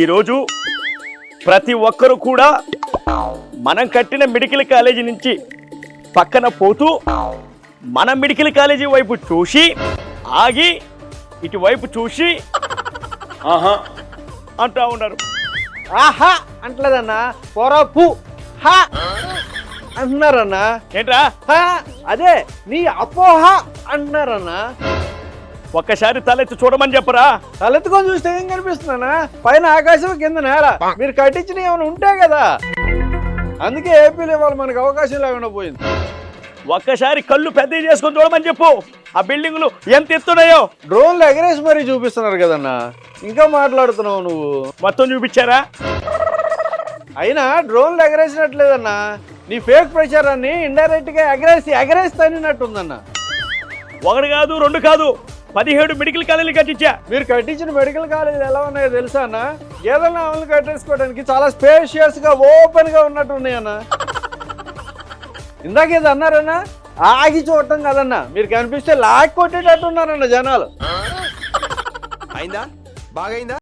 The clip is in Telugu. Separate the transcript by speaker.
Speaker 1: ఈరోజు ప్రతి ఒక్కరు కూడా మనం కట్టిన మెడికల్ కాలేజీ నుంచి పక్కన పోతూ మన మెడికల్ కాలేజీ వైపు చూసి ఆగి ఇటువైపు చూసి ఆహా అంటా ఉన్నారు.
Speaker 2: ఆహా అంటలేదన్నా పొరపు. హా అంటున్నారన్నా.
Speaker 1: ఏంట్రా?
Speaker 2: హా అదే నీ అపోహ అంటున్నారన్నా.
Speaker 1: ఒక్కసారి తలెత్తి చూడమని చెప్పరా?
Speaker 2: తలెత్తుకొని చూస్తే ఏం కనిపిస్తున్నానా పైన ఆకాశం కింద నేల మీరు కట్టించిన ఏమైనా ఉంటే కదా? అందుకే ఏపీలో ఇవాళ మనకు అవకాశం లేకుండా పోయింది.
Speaker 1: ఒక్కసారి కళ్ళు పెద్దవి చేసుకొని చూడమని చెప్పు. ఆ బిల్డింగులు ఎంత ఎత్తున్నాయో.
Speaker 2: డ్రోన్లు ఎగరేసి మరీ చూపిస్తున్నారు కదన్నా. ఇంకా మాట్లాడుతున్నావు నువ్వు.
Speaker 1: మొత్తం చూపించారా?
Speaker 2: అయినా డ్రోన్లు ఎగరేసినట్లేదన్నా. నీ ఫేక్ ప్రచారాన్ని ఇండైరెక్ట్గా ఎగరేసి ఎగరేసి తన్నినట్టుందన్నా.
Speaker 1: ఒకటి కాదు రెండు కాదు. పదిహేడు మెడికల్ కాలేజీలు కట్టించా.
Speaker 2: మీరు కట్టించిన మెడికల్ కాలేజీలు ఎలా ఉన్నాయో తెలుసా అన్న? గేదెలను ఆవులు కట్టేసుకోవడానికి చాలా స్పేషియస్గా ఓపెన్గా ఉన్నట్టు ఉన్నాయన్న ఇందాక ఏదో అన్నారన్నా ఆగి చూడటం కదన్నా. మీరు కనిపిస్తే లాక్ కొట్టేటట్టు ఉన్నారన్న జనాలు.
Speaker 3: అయిందా? బాగైందా?